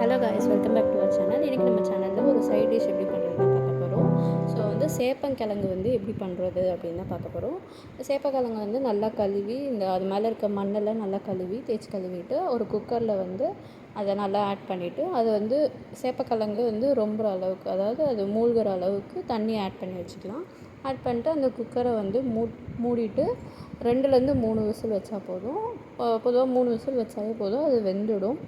Hello guys welcome back to our channel இன்றைக்கி நம்ம சேனலில் ஒரு சைட் டிஷ் எப்படி பண்ணுறதுன்னு பார்க்க போகிறோம் ஸோ வந்து சேப்பங்கிழங்கு வந்து எப்படி பண்ணுறது அப்படின்னு தான் பார்க்க போகிறோம் சேப்பக்கிழங்கு வந்து நல்லா கழுவி இந்த அது மேலே இருக்க மண்ணெல்லாம் நல்லா கழுவி தேய்ச்சி கழுவிட்டு ஒரு குக்கரில் வந்து அதை நல்லா ஆட் பண்ணிவிட்டு அது வந்து சேப்பக்கிழங்கு வந்து ரொம்ப அளவுக்கு அதாவது அது மூழ்கிற அளவுக்கு தண்ணி ஆட் பண்ணி வச்சுக்கலாம். ஆட் பண்ணிட்டு அந்த குக்கரை வந்து மூ மூடிட்டு ரெண்டுலேருந்து மூணு விசில் வச்சா போதும். பொதுவாக மூணு விசில் வச்சாலே போதும் அது வெந்துடும்.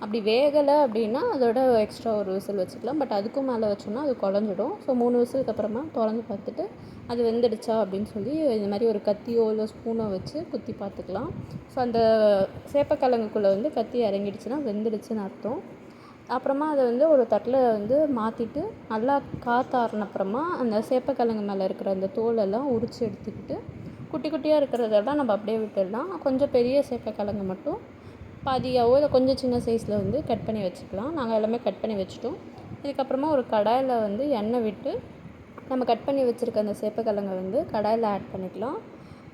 அப்படி வேகலை அப்படின்னா அதோட எக்ஸ்ட்ரா ஒரு விசில் வச்சுக்கலாம். பட் அதுக்கும் மேலே வச்சோம்னா அது குழஞ்சிடும். ஸோ மூணு விசிலுக்கு அப்புறமா திறந்து பார்த்துட்டு அது வெந்துடுச்சா அப்படின்னு சொல்லி இந்த மாதிரி ஒரு கத்தியோ இல்லை ஸ்பூனோ வச்சு குத்தி பார்த்துக்கலாம். ஸோ அந்த சேப்பக்கிழங்குக்குள்ளே வந்து கத்தி இறங்கிடுச்சுன்னா வெந்துடுச்சுன்னு அர்த்தம். அப்புறமா அதை வந்து ஒரு தட்டில் வந்து மாற்றிட்டு நல்லா காத்தாறினப்புறமா அந்த சேப்பக்கிழங்கு மேலே இருக்கிற அந்த தோலெல்லாம் உரித்து எடுத்துக்கிட்டு குட்டி குட்டியாக இருக்கிறதெல்லாம் நம்ம அப்படியே விட்டுடலாம். கொஞ்சம் பெரிய சேப்பக்கிழங்கு மட்டும் பாதியாகவோ இல்லை கொஞ்சம் சின்ன சைஸில் வந்து கட் பண்ணி வச்சுக்கலாம். நாங்கள் எல்லாமே கட் பண்ணி வச்சுட்டோம். இதுக்கப்புறமா ஒரு கடாயில் வந்து எண்ணெய் விட்டு நம்ம கட் பண்ணி வச்சுருக்க அந்த சேப்பக்கிழங்கை வந்து கடாயில் ஆட் பண்ணிக்கலாம்.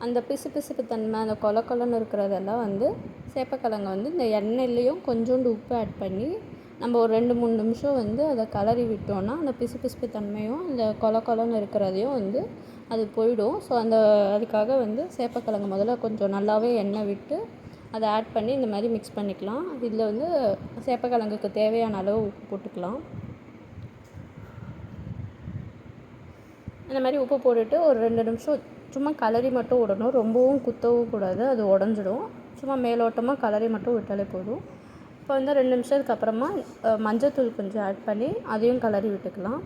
அந்த பிசு பிசுப்பு தன்மை அந்த கொல கொலன்னு இருக்கிறதெல்லாம் வந்து சேப்பக்கிழங்கை வந்து இந்த எண்ணெய்லேயும் கொஞ்சோண்டு உப்பு ஆட் பண்ணி நம்ம ஒரு ரெண்டு மூணு நிமிஷம் வந்து அதை கலரி விட்டோன்னா அந்த பிசு பிசுப்பு தன்மையும் இந்த கொல கொலன்னு இருக்கிறதையும் வந்து அது போயிடும். ஸோ அந்த அதுக்காக வந்து சேப்பக்கிழங்கு முதல்ல கொஞ்சம் நல்லாவே எண்ணெய் விட்டு அதை ஆட் பண்ணி இந்த மாதிரி மிக்ஸ் பண்ணிக்கலாம். இதில் வந்து சேப்பக்கிழங்குக்கு தேவையான அளவு உப்பு போட்டுக்கலாம். இந்த மாதிரி உப்பு போட்டுட்டு ஒரு ரெண்டு நிமிஷம் சும்மா கலரி மட்டும் விடணும். ரொம்பவும் குத்தவும் கூடாது. அது உடஞ்சிடும். சும்மா மேலோட்டமாக கலரி மட்டும் விட்டாலே போதும். இப்போ வந்து ரெண்டு நிமிஷத்துக்கு அப்புறமா மஞ்சள்தூள் கொஞ்சம் ஆட் பண்ணி அதையும் கலரி விட்டுக்கலாம்.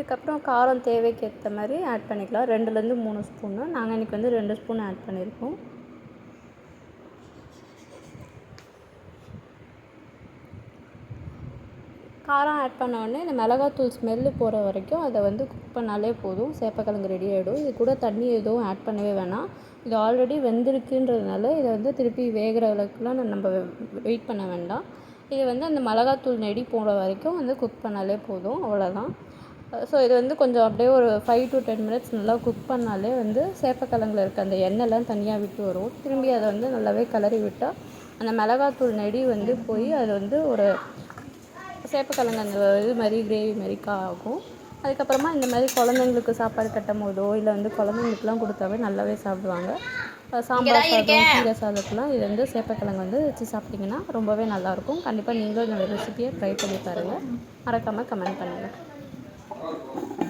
இதுக்கப்புறம் காரம் தேவைக்கு ஏற்ற மாதிரி ஆட் பண்ணிக்கலாம். ரெண்டுலேருந்து மூணு ஸ்பூனு நாங்கள் இன்றைக்கி வந்து ரெண்டு ஸ்பூன் ஆட் பண்ணியிருக்கோம் காரம் ஆட் பண்ண உடனே இந்த மிளகாத்தூள் ஸ்மெல்லு போகிற வரைக்கும் அதை வந்து குக் பண்ணாலே போதும். சேப்பக்கிழங்கு ரெடி ஆகிடும் இது கூட தண்ணி எதுவும் ஆட் பண்ணவே வேணாம். இது ஆல்ரெடி வெந்திருக்குன்றதுனால இதை வந்து திருப்பி வேகிற அளவுக்குலாம் நம்ம வெயிட் பண்ண வேண்டாம். இது வந்து அந்த மிளகாத்தூள் நெடி போகிற வரைக்கும் வந்து குக் பண்ணாலே போதும். அவ்வளோதான் ஸோ இது வந்து கொஞ்சம் அப்படியே ஒரு ஃபைவ் டு டென் மினிட்ஸ் நல்லா குக் பண்ணாலே வந்து சேப்பக்கிழங்குல இருக்க அந்த எண்ணெய்லாம் தனியாக விட்டு வரும். திரும்பி அதை வந்து நல்லாவே கிளறி விட்டால் அந்த மிளகாத்தூள் நெடி வந்து போய் அது வந்து ஒரு சேப்பக்கிழங்கு அந்த இது மாதிரி கிரேவி மாதிரி ஆகும். அதுக்கப்புறமா இந்த மாதிரி குழந்தைங்களுக்கு சாப்பாடு கட்டும் போதோ இல்லை வந்து குழந்தைங்களுக்குலாம் கொடுத்தாவே நல்லாவே சாப்பிடுவாங்க. சாம்பார் சாதம் கீரை சாதத்துலாம் இது வந்து சேப்பக்கிழங்கு வந்து வச்சு சாப்பிட்டிங்கன்னா ரொம்பவே நல்லாயிருக்கும் கண்டிப்பாக நீங்களும் இந்த ரெசிபியை ட்ரை பண்ணி பாருங்கள் மறக்காமல் கமெண்ட் பண்ணுங்கள் Thank you.